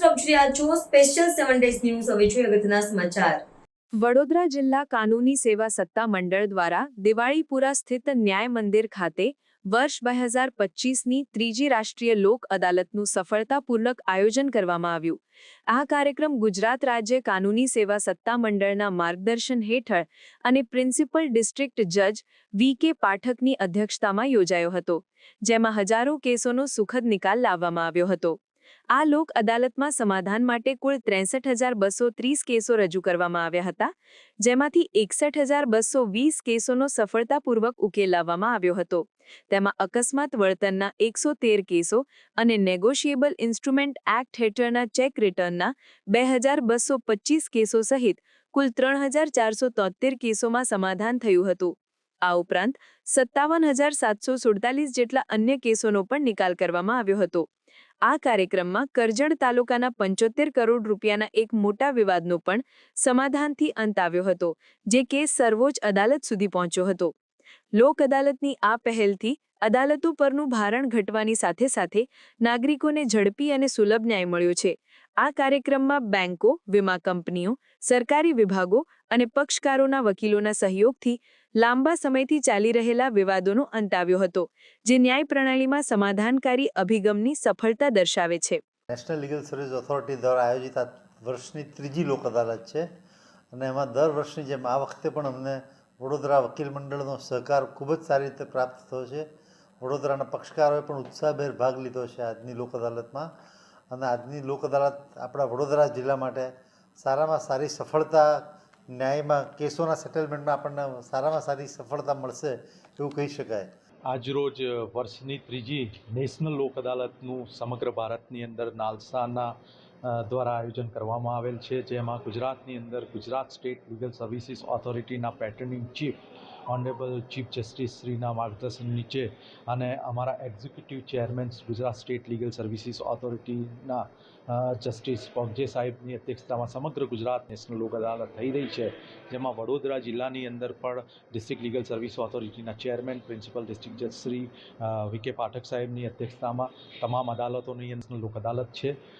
પહોંચી રહ્યા છો સ્પેશિયલ સેવન ડેઝ ન્યૂઝ હવે જોઈએ અગત્યના સમાચાર. વડોદરા જિલ્લા કાનૂની સેવા સત્તા મંડળ દ્વારા દિવાળીપુરા સ્થિત ન્યાય મંદિર ખાતે વર્ષ બે હજાર પચીસની ત્રીજી રાષ્ટ્રીય લોક અદાલતનું સફળતાપૂર્વક આયોજન કરવામાં આવ્યું. આ કાર્યક્રમ ગુજરાત રાજ્ય કાનૂની સેવા સત્તા મંડળના માર્ગદર્શન હેઠળ અને પ્રિન્સિપલ ડિસ્ટ્રિક્ટ જજ વી કે પાઠકની અધ્યક્ષતામાં યોજાયો હતો, જેમાં હજારો કેસોનો સુખદ નિકાલ લાવવામાં આવ્યો હતો. આ લોક અદાલતમાં સમાધાન માટે કુલ ત્રેસઠ હજાર બસો ત્રીસ કેસો રજૂ કરવામાં આવ્યા હતા, જેમાંથી એકસઠ હજાર બસો વીસ કેસોનો સફળતાપૂર્વક ઉકેલ લાવવામાં આવ્યો હતો. તેમાં અકસ્માત વળતરના એકસો તેર કેસો અને નેગોશિયેબલ ઇન્સ્ટ્રુમેન્ટ એક્ટ હેઠળના ચેક રિટર્નના બે હજાર બસો પચીસ કેસો સહિત કુલ ત્રણ હજાર ચારસો તોતેર કેસોમાં સમાધાન થયું હતું. આ ઉપરાંત સત્તાવન હજાર સાતસો સુડતાલીસ જેટલા અન્ય કેસોનો પણ નિકાલ કરવામાં આવ્યો હતો. આ કાર્યક્રમમાં કરજણ તાલુકાના પંચોતેર કરોડ રૂપિયાના એક મોટા વિવાદનો પણ સમાધાનથી અંત આવ્યો હતો, જે કેસ સર્વોચ્ચ અદાલત સુધી પહોંચ્યો હતો. લોક અદાલતની આ પહેલથી અદાલતો પરનું ભારણ ઘટવાની સાથે સાથે નાગરિકોને ઝડપી અને સુલભ ન્યાય મળ્યો છે. આ કાર્યક્રમમાં બેંકો, વીમા કંપનીઓ, સરકારી વિભાગો અને પક્ષકારોના વકીલોના સહયોગથી લાંબા સમયથી ચાલી રહેલા વિવાદોનો અંત આવ્યો હતો, જે ન્યાય પ્રણાલીમાં સમાધાનકારી અભિગમની સફળતા દર્શાવે છે. નેશનલ લીગલ સર્વિસ ઓથોરિટી દ્વારા આયોજિત આ વર્ષની ત્રીજી લોક અદાલત છે અને એમાં દર વર્ષની જેમ આ વખતે પણ અમને વડોદરા વકીલ મંડળનો સહકાર ખૂબ જ સારી રીતે પ્રાપ્ત થયો છે. વડોદરાના પક્ષકારોએ પણ ઉત્સાહભેર ભાગ લીધો છે આજની લોક અદાલતમાં અને આજની લોક અદાલત આપણા વડોદરા જિલ્લા માટે સારામાં સારી સફળતા ન્યાયમાં કેસોના સેટલમેન્ટમાં આપણને સારામાં સારી સફળતા મળશે એવું કહી શકાય. આજરોજ વર્ષની ત્રીજી નેશનલ લોક અદાલતનું સમગ્ર ભારતની અંદર નાલસાના દ્વારા આયોજન કરવામાં આવેલ છે, જેમાં ગુજરાતની અંદર Gujarat state legal services ઓથોરિટીના patron in chief, honourable chief justice શ્રીના માર્ગદર્શન નીચે અને અમારા executive chairman Gujarat state legal services ઓથોરિટીના justice પોગજે સાહેબની અધ્યક્ષતામાં સમગ્ર ગુજરાત નેશનલ લોક અદાલત થઈ રહી છે, જેમાં વડોદરા જિલ્લાની અંદર પણ ડિસ્ટ્રિક્ટ લીગલ સર્વિસ ઓથોરિટીના ચેરમેન, પ્રિન્સિપલ ડિસ્ટ્રિક્ટ જજ શ્રી વિકે પાઠક સાહેબની અધ્યક્ષતામાં તમામ અદાલતોની નેશનલ લોક અદાલત છે.